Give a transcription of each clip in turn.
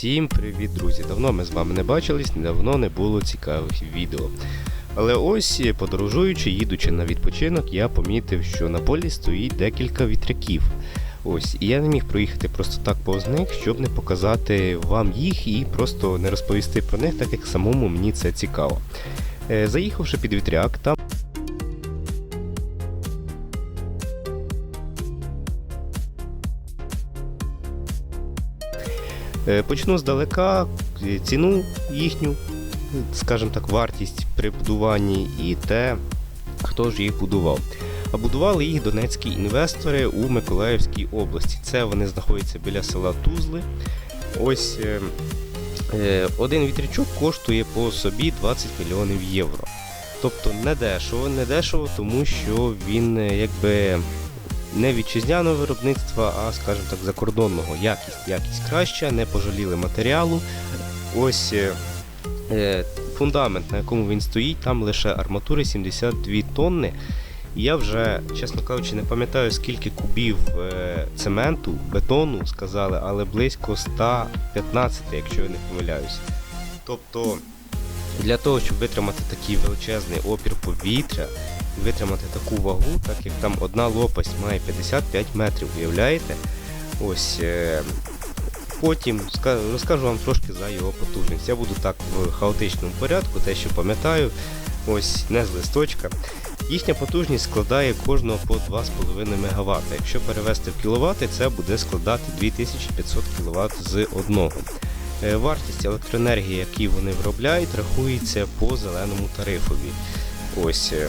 Всім привіт, друзі! Давно ми з вами не бачились, давно не було цікавих відео. Але ось, подорожуючи, їдучи на відпочинок, я помітив, що на полі стоїть декілька вітряків. Ось, і я не міг проїхати просто так повз них, щоб не показати вам їх і просто не розповісти про них, так як самому мені це цікаво. Е, Заїхавши під вітряк, там Почну здалека, е, ціну їхню, скажімо так, вартість при будуванні і те, хто ж їх будував. А будували їх донецькі інвестори у Миколаївській області. Це вони знаходяться біля села Тузли. Ось е, е, один вітрячок коштує по собі 20 мільйонів євро. Тобто не дешево, не дешево, тому що він е, якби не вітчизняного виробництва, а, скажімо так, закордонного. Якість, якість краща, не пожаліли матеріалу. Ось е, е, фундамент, на якому він стоїть, там лише арматури 72 тонни. Я вже, чесно кажучи, не пам'ятаю, скільки кубів е, цементу, бетону сказали, але близько 115, якщо я не помиляюсь. Тобто, для того, щоб витримати такий величезний опір повітря, витримати таку вагу, так як там одна лопасть має 55 метрів, уявляєте? Ось е, потім розкажу вам трошки за його потужність. Я буду так в хаотичному порядку, те, що пам'ятаю, ось не з листочка. Їхня потужність складає кожного по 2,5 МВт. Якщо перевести в кВт, це буде складати 2500 кВт з одного. Е, Вартість електроенергії, яку вони виробляють, рахується по зеленому тарифові. Ось е,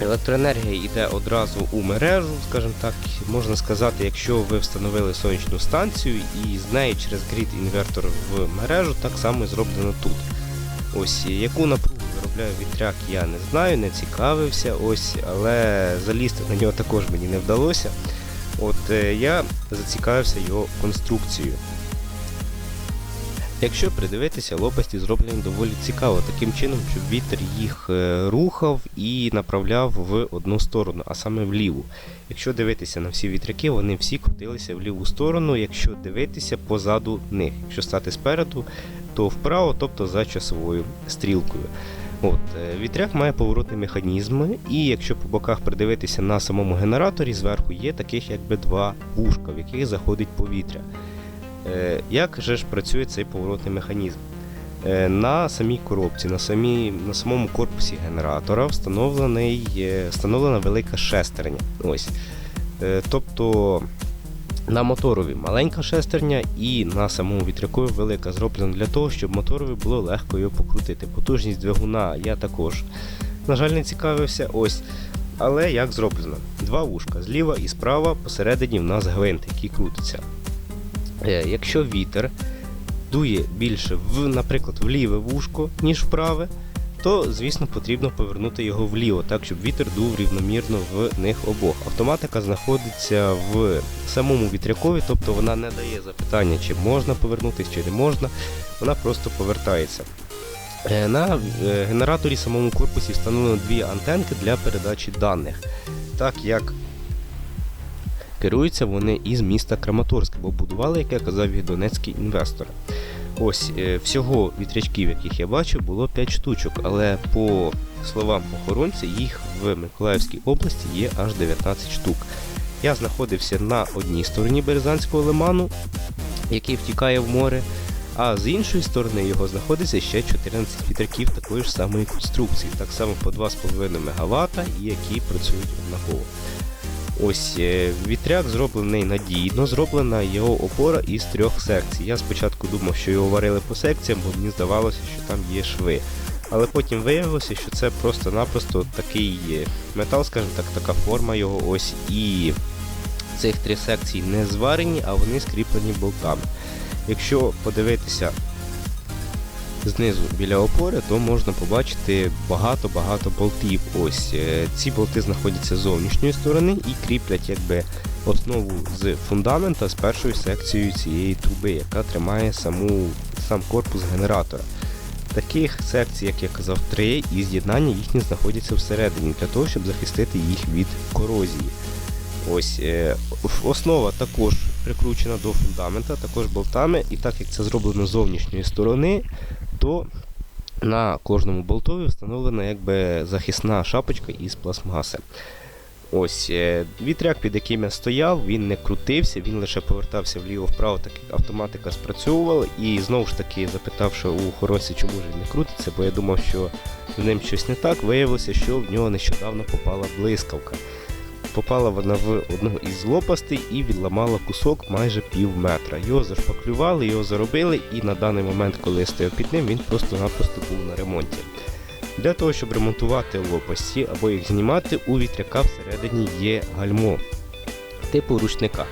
електроенергія йде одразу у мережу, скажімо так, можна сказати, якщо ви встановили сонячну станцію і з неї через грід інвертор в мережу, так само і зроблено тут. Ось яку напругу виробляє вітряк, я не знаю, не цікавився, ось, але залізти на нього також мені не вдалося. От е, я зацікавився його конструкцією. Якщо придивитися, лопасті зроблені доволі цікаво, таким чином, щоб вітер їх е, рухав і направляв в одну сторону, а саме вліву. Якщо дивитися на всі вітряки, вони всі крутилися в ліву сторону, якщо дивитися позаду них. Якщо стати спереду, то вправо, тобто за часовою стрілкою. От, е, Вітряк має поворотні механізми, і якщо по боках придивитися на самому генераторі, зверху є таких якби два вушка, в яких заходить повітря. Е, Як же ж працює цей поворотний механізм? Е, На самій коробці, на, самій, на самому корпусі генератора е, встановлена велика шестерня. Ось. Тобто на моторові маленька шестерня і на самому вітрякові велика зроблена для того, щоб моторові було легко його покрутити. Потужність двигуна я також, на жаль, не цікавився. Ось. Але як зроблено? Два вушка зліва і справа, посередині в нас гвинт, який крутиться. Е, Якщо вітер дує більше в, наприклад, в ліве вушко, ніж в праве, то, звісно, потрібно повернути його вліво, так, щоб вітер дув рівномірно в них обох. Автоматика знаходиться в самому вітрякові, тобто вона не дає запитання, чи можна повернутися, чи не можна, вона просто повертається. Е, На е, генераторі самому корпусі встановлено дві антенки для передачі даних. Так як Керуються вони із міста Краматорська, бо будували, як я казав, їх донецькі інвестори. Ось е, всього вітрячків, яких я бачив, було 5 штучок, але по словам охоронця, їх в Миколаївській області є аж 19 штук. Я знаходився на одній стороні Березанського лиману, який втікає в море, а з іншої сторони його знаходиться ще 14 вітряків такої ж самої конструкції, так само по 2,5 МВт, які працюють однаково. Ось е, вітряк зроблений надійно, зроблена його опора із трьох секцій. Я спочатку думав, що його варили по секціям, бо мені здавалося, що там є шви. Але потім виявилося, що це просто-напросто такий е, метал, скажімо так, така форма його ось і цих три секції не зварені, а вони скріплені болтами. Якщо подивитися знизу біля опори, то можна побачити багато-багато болтів. Ось е, ці болти знаходяться з зовнішньої сторони і кріплять якби основу з фундамента з першою секцією цієї труби, яка тримає саму, сам корпус генератора. Таких секцій, як я казав, три, і з'єднання їхні знаходяться всередині для того, щоб захистити їх від корозії. Ось е, основа також прикручена до фундамента, також болтами, і так як це зроблено з зовнішньої сторони, то на кожному болтові встановлена якби захисна шапочка із пластмаси. Ось е, вітряк, під яким я стояв, він не крутився, він лише повертався вліво-вправо, так як автоматика спрацьовувала. І знову ж таки, запитавши у охоронця, чому ж він не крутиться, бо я думав, що з ним щось не так, виявилося, що в нього нещодавно попала блискавка. Попала вона в одного із лопастей і відламала кусок майже пів метра. Його зашпаклювали, його заробили, і на даний момент, коли я стояв під ним, він просто-напросто був на ремонті. Для того, щоб ремонтувати лопасті або їх знімати, у вітряка всередині є гальмо типу ручника.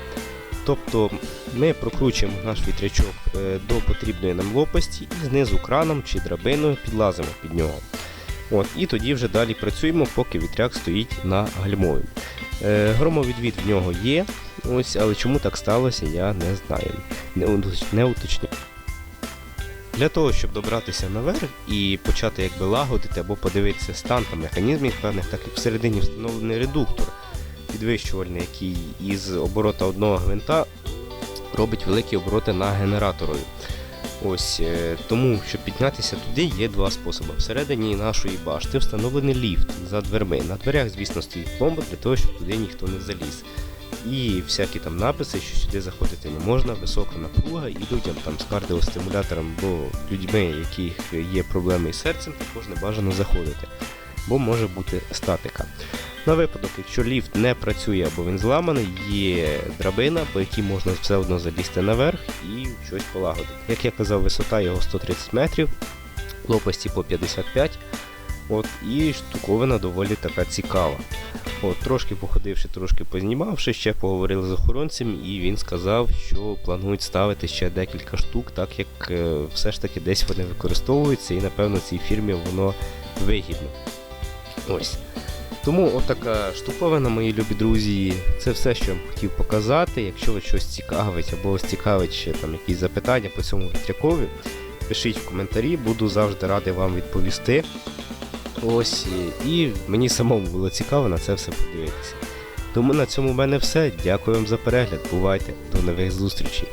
Тобто ми прокручуємо наш вітрячок е, до потрібної нам лопасті і знизу краном чи драбиною підлазимо під нього. От, і тоді вже далі працюємо, поки вітряк стоїть на гальмові. Е, громовідвід в нього є, ось, але чому так сталося, я не знаю. Не, не уточню. Для того, щоб добратися наверх і почати якби лагодити або подивитися стан та механізмів певних, так як всередині встановлений редуктор підвищувальний, який із оборота одного гвинта робить великі обороти на генераторові. Ось е, тому, щоб піднятися туди, є два способи. Всередині нашої башти встановлений ліфт за дверми. На дверях, звісно, стоїть пломба для того, щоб туди ніхто не заліз. І всякі там написи, що сюди заходити не можна, висока напруга, і людям там з кардіостимулятором або людьми, яких є проблеми із серцем, також не бажано заходити, бо може бути статика. На випадок, якщо ліфт не працює або він зламаний, є драбина, по якій можна все одно залізти наверх і щось полагодити. Як я казав, висота його 130 метрів, лопасті по 55. От, і штуковина доволі така цікава. От, трошки походивши, трошки познімавши, ще поговорили з охоронцем, і він сказав, що планують ставити ще декілька штук, так як е, все ж таки десь вони використовуються, і напевно цій фірмі воно вигідно. Ось. Тому отака штуковина, мої любі друзі. Це все, що я хотів показати. Якщо ви щось цікавить або вас цікавить ще там якісь запитання по цьому вітрякові, пишіть в коментарі, буду завжди радий вам відповісти. Ось, і мені самому було цікаво на це все подивитися. Тому на цьому в мене все. Дякую вам за перегляд. Бувайте, до нових зустрічей.